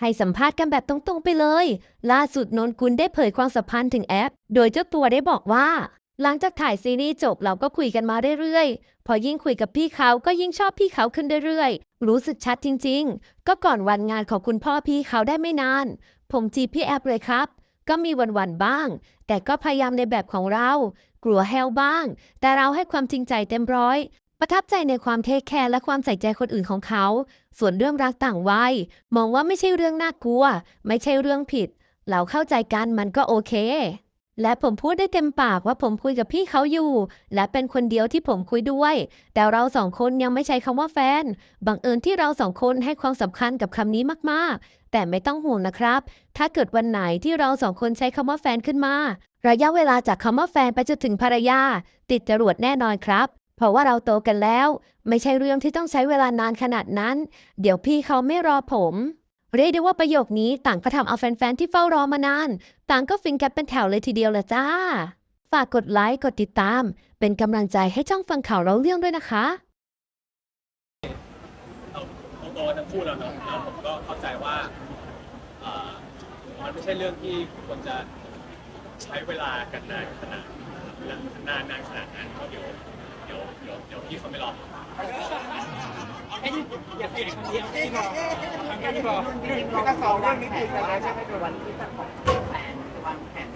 ให้สัมภาษณ์กันแบบตรงๆไปเลย ล่าสุดนนกุลได้เผยความสัมพันธ์ถึงแอป โดยเจ้าตัวได้บอกว่า หลังจากถ่ายซีรีส์จบเราก็คุยกันมาเรื่อยๆ พอยิ่งคุยกับพี่เขาก็ยิ่งชอบพี่เขาขึ้นเรื่อยๆ รู้สึกชัดจริงๆ ก็ก่อนวันงานของคุณพ่อพี่เขาได้ไม่นาน ผมจีบพี่แอปเลยครับ ก็มีวันๆบ้าง แต่ก็พยายามในแบบของเรา กลัวแฮวบ้าง แต่เราให้ความจริงใจเต็มร้อย ประทับใจในความเทคแคร์และความใส่ใจคนอื่นของเขา ส่วนเรื่องรักต่างวัยมองว่าไม่ใช่เรื่องน่ากลัว ไม่ใช่เรื่องผิด เราเข้าใจกันมันก็โอเค และผมพูดได้เต็มปากว่าผมคุยกับพี่เขาอยู่ และเป็นคนเดียวที่ผมคุยด้วย แต่เราสองคนยังไม่ใช้คำว่าแฟน บังเอิญที่เราสองคนให้ความสำคัญกับคำนี้มากๆ แต่ไม่ต้องห่วงนะครับ ถ้าเกิดวันไหนที่เราสองคนใช้คำว่าแฟนขึ้นมา ระยะเวลาจากคำว่าแฟนไปจนถึงภรรยา ติดจรวดแน่นอนครับ เพราะว่าเราโตกันแล้ว ไม่ใช่เรื่องที่ต้องใช้เวลานานขนาดนั้น เดี๋ยวพี่เขาไม่รอผม เรียกได้ว่าประโยคนี้ต่างก็ทำเอาแฟนๆที่เฝ้ารอมานาน ต่างก็ฟินกันเป็นแถวเลยทีเดียวละจ้า ฝากกดไลค์กดติดตาม เป็นกำลังใจให้ช่องฟังข่าวเราเรื่องด้วยนะคะเราโตทั้งคู่แล้วเนาะแล้วผมก็เข้าใจว่ามันไม่ใช่เรื่องที่ควรจะใช้เวลากันนานขนาดนานนานขนาดนั้นเพราะเดี๋ยว ดี๋ยวเดี๋ยวพี่คนไปรอเอาแค่นี้อย่าเปลี่ยนคนเดียวพี่พอทำแค่นี้พอ ไม่ต้องสองเรื่องนี้ติดกานนะใช่ไหมวันที่ตัดผมแฟนวันแผน